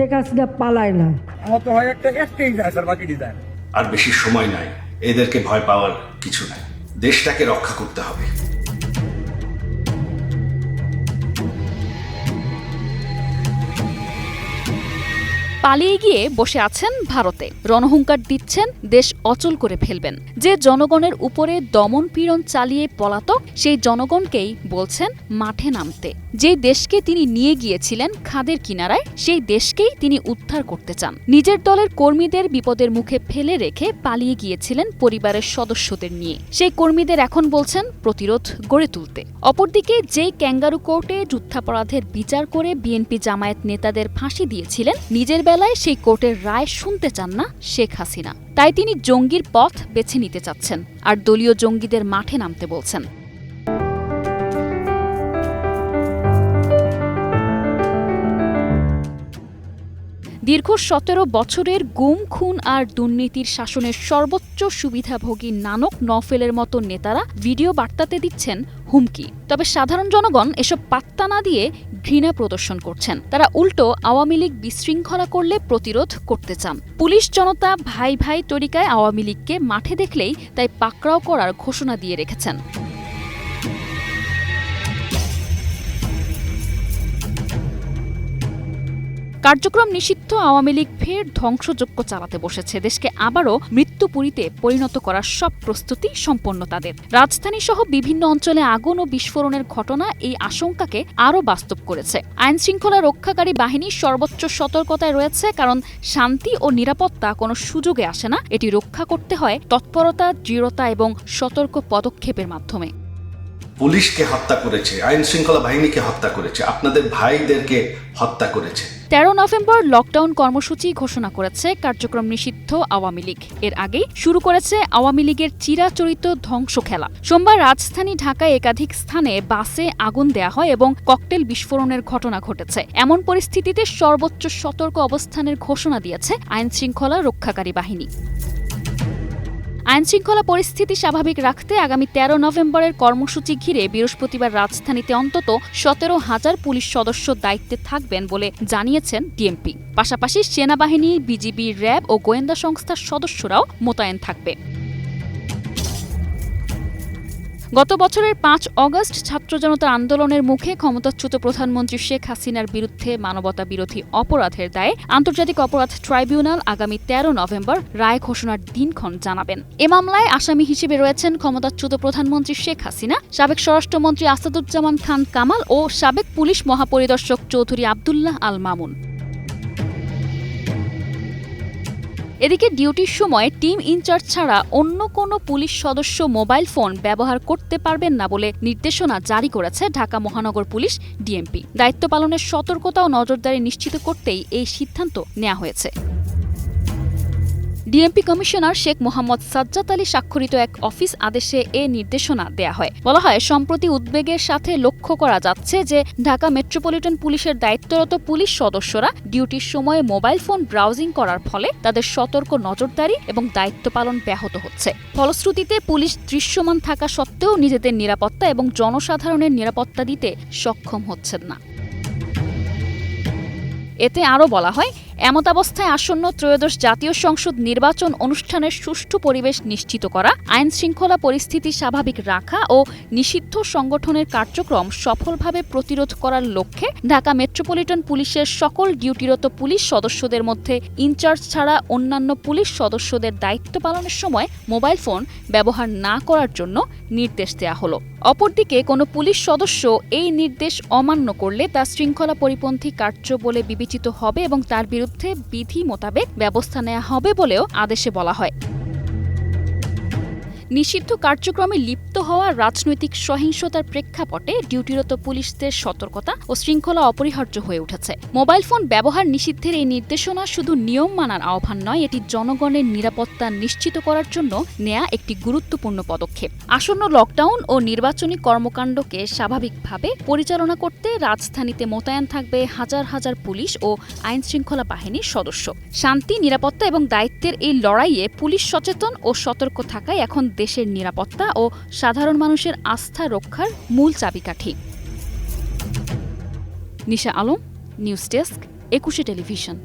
শেখ হাসিনা পালায় না। আমার তো হয় একটা একটাই যায় স্যার বাকি ডিজাইন আর বেশি সময় নাই। এদেরকে ভয় পাওয়ার কিছু নাই। দেশটাকে রক্ষা করতে হবে। পালিয়ে গিয়ে বসে আছেন ভারতে। রণহুঙ্কার দিচ্ছেন, দেশ অচল করে ফেলবেন। যে জনগণের উপরে দমন পীড়ন চালিয়ে পলাতক, সেই জনগণকেই বলছেন মাঠে নামতে। যে দেশকে তিনি নিয়ে গিয়েছিলেন খাদের কিনারায়, সেই দেশকেই তিনি উদ্ধার করতে চান। নিজের দলের কর্মীদের বিপদের মুখে ফেলে রেখে পালিয়ে গিয়েছিলেন পরিবারের সদস্যদের নিয়ে। সেই কর্মীদের এখন বলছেন প্রতিরোধ গড়ে তুলতে। অপরদিকে যেই ক্যাঙ্গারু কোর্টে যুদ্ধাপরাধের বিচার করে বিএনপি জামায়াত নেতাদের ফাঁসি দিয়েছিলেন, নিজের বেলায় সেই কোর্টের রায় শুনতে চান না শেখ হাসিনা। তাই তিনি জঙ্গির পথ বেছে নিতে চাচ্ছেন আর দলীয় জঙ্গিদের মাঠে নামতে বলছেন। দীর্ঘ সতেরো বছরের গুম, খুন আর দুর্নীতির শাসনের সর্বোচ্চ সুবিধাভোগী নানক নফেলের মতো নেতারা ভিডিও বার্তাতে দিচ্ছেন হুমকি। তবে সাধারণ জনগণ এসব পাত্তা না দিয়ে ঘৃণা প্রদর্শন করছেন। তারা উল্টো আওয়ামী লীগ বিশৃঙ্খলা করলে প্রতিরোধ করতে চান। পুলিশ জনতা ভাই ভাই তরিকায় আওয়ামী লীগকে মাঠে দেখলেই তাই পাকড়াও করার ঘোষণা দিয়ে রেখেছেন। কার্যক্রম নিষিদ্ধ, আওয়ামী লীগ ফের ধ্বংসযজ্ঞ চালাতে বসেছে। দেশকে আবারও মৃত্যুপুরীতে পরিণত করার সব প্রস্তুতি সম্পন্ন তাদের। রাজধানী সহ বিভিন্ন অঞ্চলে আগুন ও বিস্ফোরণের ঘটনা এই আশঙ্কাকে আরও বাস্তব করেছে। আইন শৃঙ্খলা রক্ষাকারী বাহিনী সর্বোচ্চ সতর্কতায় রয়েছে, কারণ শান্তি ও নিরাপত্তা কোনো সুযোগে আসে না। এটি রক্ষা করতে হয় তৎপরতা, দৃঢ়তা এবং সতর্ক পদক্ষেপের মাধ্যমে। পুলিশকে হত্যা করেছে, আইন শৃঙ্খলা বাহিনীকে হত্যা করেছে, আপনাদের ভাইদেরকে হত্যা করেছে। তেরো নভেম্বর লকডাউন কর্মসূচি ঘোষণা করেছে কার্যক্রম নিষিদ্ধ আওয়ামী লীগ। এর আগেই শুরু করেছে আওয়ামী লীগের চিরাচরিত ধ্বংস খেলা। সোমবার রাজধানী ঢাকায় একাধিক স্থানে বাসে আগুন দেয়া হয় এবং ককটেল বিস্ফোরণের ঘটনা ঘটেছে। এমন পরিস্থিতিতে সর্বোচ্চ সতর্ক অবস্থানের ঘোষণা দিয়েছে আইন শৃঙ্খলা রক্ষাকারী বাহিনী। আইনশৃঙ্খলা পরিস্থিতি স্বাভাবিক রাখতে আগামী তেরো নভেম্বরের কর্মসূচি ঘিরে বৃহস্পতিবার রাজধানীতে অন্তত সতেরো হাজার পুলিশ সদস্য দায়িত্বে থাকবেন বলে জানিয়েছেন ডিএমপি। পাশাপাশি সেনাবাহিনী, বিজিবি, র্যাব ও গোয়েন্দা সংস্থার সদস্যরাও মোতায়েন থাকবে। গত বছরের পাঁচ অগস্ট ছাত্র জনতার আন্দোলনের মুখে ক্ষমতাচ্যুত প্রধানমন্ত্রী শেখ হাসিনার বিরুদ্ধে মানবতা বিরোধী অপরাধের দায়ে আন্তর্জাতিক অপরাধ ট্রাইব্যুনাল আগামী তেরো নভেম্বর রায় ঘোষণার দিনক্ষণ জানাবেন। এ মামলায় আসামি হিসেবে রয়েছেন ক্ষমতাচ্যুত প্রধানমন্ত্রী শেখ হাসিনা, সাবেক স্বরাষ্ট্রমন্ত্রী আসাদুজ্জামান খান কামাল ও সাবেক পুলিশ মহাপরিদর্শক চৌধুরী আবদুল্লাহ আল মামুন। এদিকে ডিউটির সময় টিম ইনচার্জ ছাড়া অন্য কোনো পুলিশ সদস্য মোবাইল ফোন ব্যবহার করতে পারবেন না বলে নির্দেশনা জারি করেছে ঢাকা মহানগর পুলিশ ডিএমপি। দায়িত্ব পালনের সতর্কতা ও নজরদারি নিশ্চিত করতেই এই সিদ্ধান্ত নেওয়া হয়েছে। ডিএমপি কমিশনার শেখ মোহাম্মদ সাজ্জাদ আলী স্বাক্ষরিত এক অফিস আদেশে এ নির্দেশনা দেয়া হয়। বলা হয়, সম্প্রতি উদ্বেগের সাথে লক্ষ্য করা যাচ্ছে যে ঢাকা মেট্রোপলিটন পুলিশের দায়িত্বরত পুলিশ সদস্যরা ডিউটির সময়ে মোবাইল ফোন ব্রাউজিং করার ফলে তাদের সতর্ক নজরদারি এবং দায়িত্ব পালন ব্যাহত হচ্ছে। ফলশ্রুতিতে পুলিশ দৃশ্যমান থাকা সত্ত্বেও নিজেদের নিরাপত্তা এবং জনসাধারণের নিরাপত্তা দিতে সক্ষম হচ্ছেন না। এতে আরও বলা হয় এমতাবস্থায় আসন্ন ত্রয়োদশ জাতীয় সংসদ নির্বাচন অনুষ্ঠানের সুষ্ঠু পরিবেশ নিশ্চিত করা, আইন শৃঙ্খলা পরিস্থিতি স্বাভাবিক রাখা ও নিষিদ্ধ সংগঠনের কার্যক্রম সফলভাবে প্রতিরোধ করার লক্ষ্যে ঢাকা মেট্রোপলিটন পুলিশের সকল ডিউটিরত পুলিশ সদস্যদের মধ্যে ইনচার্জ ছাড়া অন্যান্য পুলিশ সদস্যদের দায়িত্ব পালনের সময় মোবাইল ফোন ব্যবহার না করার জন্য নির্দেশ দেওয়া হলো। অপরদিকে কোনো পুলিশ সদস্য এই নির্দেশ অমান্য করলে তা শৃঙ্খলা পরিপন্থী কার্য বলে বিবেচিত হবে এবং তার বিরুদ্ধে বিধি মোতাবেক ব্যবস্থা নেওয়া হবে বলেও আদেশে বলা হয়। নিষিদ্ধ কার্যক্রমে লিপ্ত হওয়া রাজনৈতিক সহিংসতার প্রেক্ষাপটে ডিউটিরত পুলিশদের সতর্কতা ও শৃঙ্খলা অপরিহার্য হয়ে উঠেছে। মোবাইল ফোন ব্যবহার নিষিদ্ধের এই নির্দেশনা শুধু নিয়ম মানার আহ্বান নয়, এটি জনগণের নিরাপত্তা নিশ্চিত করার জন্য নেয়া একটি গুরুত্বপূর্ণ পদক্ষেপ। আসন্ন লকডাউন ও নির্বাচনী কর্মকাণ্ডকে স্বাভাবিকভাবে পরিচালনা করতে রাজধানীতে মোতায়েন থাকবে হাজার হাজার পুলিশ ও আইন শৃঙ্খলা বাহিনীর সদস্য। শান্তি, নিরাপত্তা এবং দায়িত্বের এই লড়াইয়ে পুলিশ সচেতন ও সতর্ক থাকায় এখন দেশের নিরাপত্তা ও সাধারণ মানুষের আস্থা রক্ষার মূল চাবিকাঠি। Nisha Alam, news desk, Ekushey television.